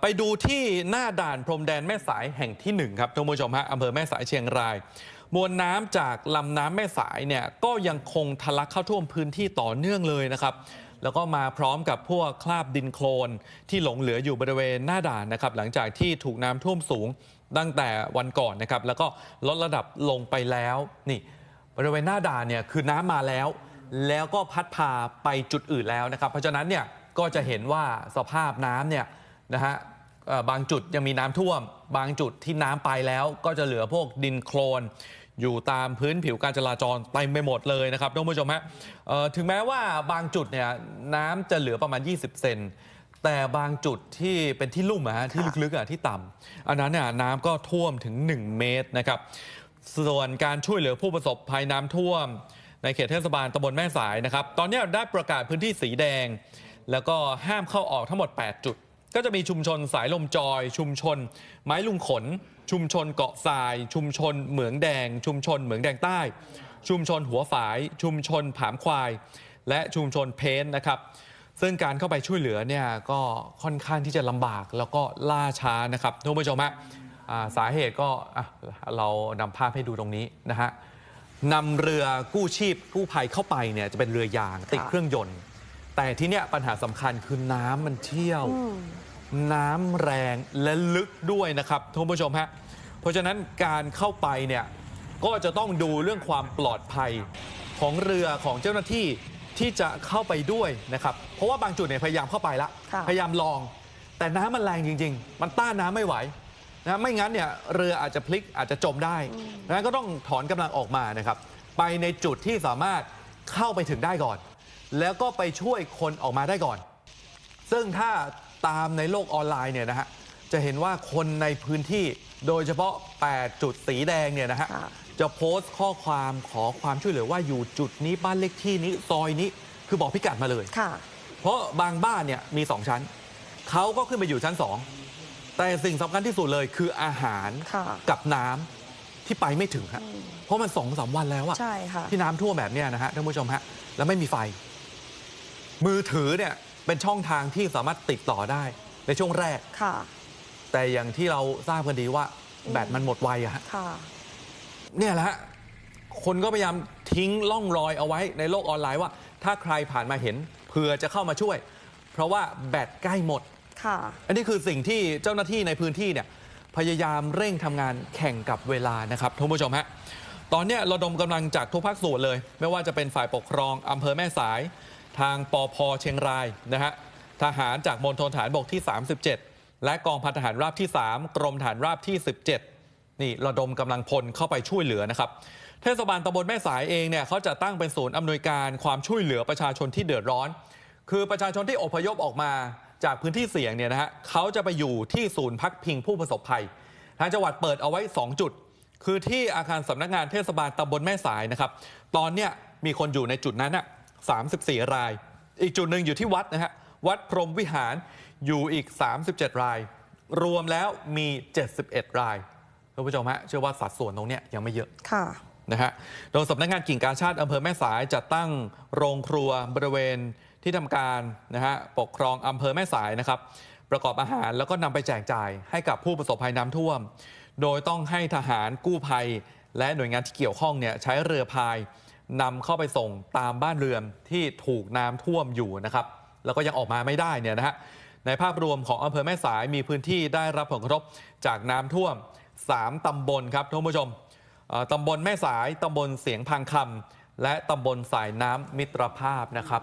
ไปดูที่หน้าด่านพรมแดนแม่สายแห่งที่หนึ่งครับท่านผู้ชมฮะอำเภอแม่สายเชียงราย มวลน้ำจากลำน้ำแม่สายเนี่ยก็ยังคงทะลักเข้าท่วมพื้นที่ต่อเนื่องเลยนะครับ แล้วก็มาพร้อมกับพวกคราบดินโคลน ที่หลงเหลืออยู่บริเวณหน้าด่านนะครับ หลังจากที่ถูกน้ำท่วมสูงตั้งแต่วันก่อนนะครับ แล้วก็ลดระดับลงไปแล้วนี่บริเวณหน้าด่านเนี่ยคือน้ำมาแล้ว แล้วก็พัดพาไปจุดอื่นแล้วนะครับ เพราะฉะนั้นเนี่ยก็จะเห็นว่าสภาพน้ำเนี่ย นะฮะเอ่อบางจุดยังมีน้ำท่วม บางจุดที่น้ำไปแล้วก็จะเหลือพวกดินโคลน อยู่ตามพื้นผิวการจราจรเต็มไปหมดเลยนะครับท่านผู้ชมฮะเอ่อถึงแม้ว่าบางจุดเนี่ยน้ำจะเหลือประมาณ 20 เซนแต่บางจุดที่เป็นที่ลุ่มอะฮะที่ลึกๆอะที่ต่ำอันนั้นเนี่ยน้ำก็ท่วมถึง 1 เมตรนะครับ ส่วนการช่วยเหลือผู้ประสบภัยน้ำท่วม ในเขตเทศบาลตำบลแม่สายนะครับ ตอนนี้ได้ประกาศพื้นที่สีแดง แล้วก็ห้ามเข้าออกทั้งหมด 8 จุด ก็จะมีชุมชนสายลมจอย ชุมชน ไม้ลุงขน ชุมชนเกาะทราย ชุมชนเหมืองแดง ชุมชนเหมืองแดงใต้ ชุมชนหัวฝาย ชุมชนผามควาย และชุมชนเพนนะครับ ซึ่งการเข้าไปช่วยเหลือเนี่ยก็ค่อนข้างที่จะลำบากแล้วก็ล่าช้านะครับท่านผู้ชมฮะสาเหตุก็เรานำภาพให้ดูตรงนี้นะฮะนำเรือกู้ชีพกู้ภัยเข้าไปเนี่ยจะเป็นเรือยางติดเครื่องยนต์ แต่ที่เนี้ยปัญหาสำคัญคือน้ำมันเชี่ยว น้ำแรงและลึกด้วยนะครับท่านผู้ชมฮะเพราะฉะนั้นการเข้าไปเนี่ยก็จะต้องดูเรื่องความปลอดภัยของเรือของเจ้าหน้าที่ที่จะเข้าไปด้วยนะครับ เพราะว่าบางจุดเนี่ยพยายามเข้าไปละค่ะพยายามลอง แต่น้ำมันแรงจริง ๆ มันต้านน้ำไม่ไหวนะไม่งั้นเนี่ยเรืออาจจะพลิกอาจจะจมได้นะก็ต้องถอนกำลังออกมานะครับ ไปในจุดที่สามารถเข้าไปถึงได้ก่อน แล้วก็ไปช่วยคนออกมาได้ก่อน ซึ่งถ้าตามในโลกออนไลน์เนี่ยนะฮะจะเห็นว่าคนในพื้นที่โดยเฉพาะ 8 จุดสีแดงเนี่ยนะฮะค่ะจะโพสต์ข้อความขอความช่วยเหลือว่าอยู่จุดนี้บ้านเลขที่นี้ซอยนี้คือบอกพิกัดมาเลยค่ะเพราะบางบ้านเนี่ยมี2ชั้นเขาก็ขึ้นไปอยู่ชั้น2แต่สิ่งสำคัญที่สุดเลยคืออาหารค่ะกับน้ำที่ไปไม่ถึงฮะเพราะมันสองสามวันแล้วอะใช่ค่ะที่น้ำท่วมแบบเนี้ยนะฮะท่านผู้ชมฮะแล้วไม่มีไฟ มือถือเนี่ยเป็นช่องทางที่สามารถติดต่อได้ในช่วงแรก ค่ะ แต่อย่างที่เราทราบกันดีว่าแบตมันหมดไวอะฮะค่ะ เนี่ยแหละฮะคนก็พยายามทิ้งล่องรอยเอาไว้ในโลกออนไลน์ว่า ถ้าใครผ่านมาเห็นเผื่อจะเข้ามาช่วย เพราะว่าแบตใกล้หมด ค่ะ อันนี้คือสิ่งที่เจ้าหน้าที่ในพื้นที่เนี่ยพยายามเร่งทำงานแข่งกับเวลานะครับท่านผู้ชมฮะตอนเนี้ยระดมกำลังจากทุกภาคส่วนเลย ไม่ว่าจะเป็นฝ่ายปกครองอำเภอแม่สาย ทางปอพเชียงรายนะฮะทหารจากมณฑลฐานบกที่ 37 และกองพันทหารราบที่ 3 กรมฐานราบที่ 17 นี่ระดมกำลังพลเข้าไปช่วยเหลือนะครับ เทศบาลตำบลแม่สายเองเนี่ยเขาจะตั้งเป็นศูนย์อำนวยการความช่วยเหลือประชาชนที่เดือดร้อน คือประชาชนที่อพยพออกมาจากพื้นที่เสี่ยงเนี่ยนะฮะเขาจะไปอยู่ที่ศูนย์พักพิงผู้ประสบภัย ทางจังหวัดเปิดเอาไว้ 2 จุด คือที่อาคารสำนักงานเทศบาลตำบลแม่สายนะครับ ตอนเนี้ยมีคนอยู่ในจุดนั้นน่ะ 34 ราย อีกจุดหนึ่งอยู่ที่วัดนะฮะ วัดพรหมวิหารอยู่อีก 37 ราย รวมแล้วมี 71 รายท่านผู้ชมฮะเชื่อว่าสัดส่วนตรงเนี้ยยังไม่เยอะค่ะนะฮะโดยสำนักงานกิ่งการชาติอำเภอแม่สายจัดตั้งโรงครัวบริเวณที่ทำการนะฮะปกครองอำเภอแม่สายนะครับ ประกอบอาหารแล้วก็นำไปแจกจ่ายให้กับผู้ประสบภัยน้ำท่วม โดยต้องให้ทหารกู้ภัย และหน่วยงานที่เกี่ยวข้องเนี่ยใช้เรือพาย นำเข้าไปส่งตามบ้านเรือนที่ถูกน้ำท่วมอยู่นะครับ แล้วก็ยังออกมาไม่ได้เนี่ยนะฮะในภาพรวมของอำเภอแม่สายมีพื้นที่ได้รับผลกระทบจากน้ำท่วม 3 ตำบลครับท่านผู้ชมตำบลแม่สายตำบลเสียงพังคำและตำบลสายน้ำมิตรภาพนะครับ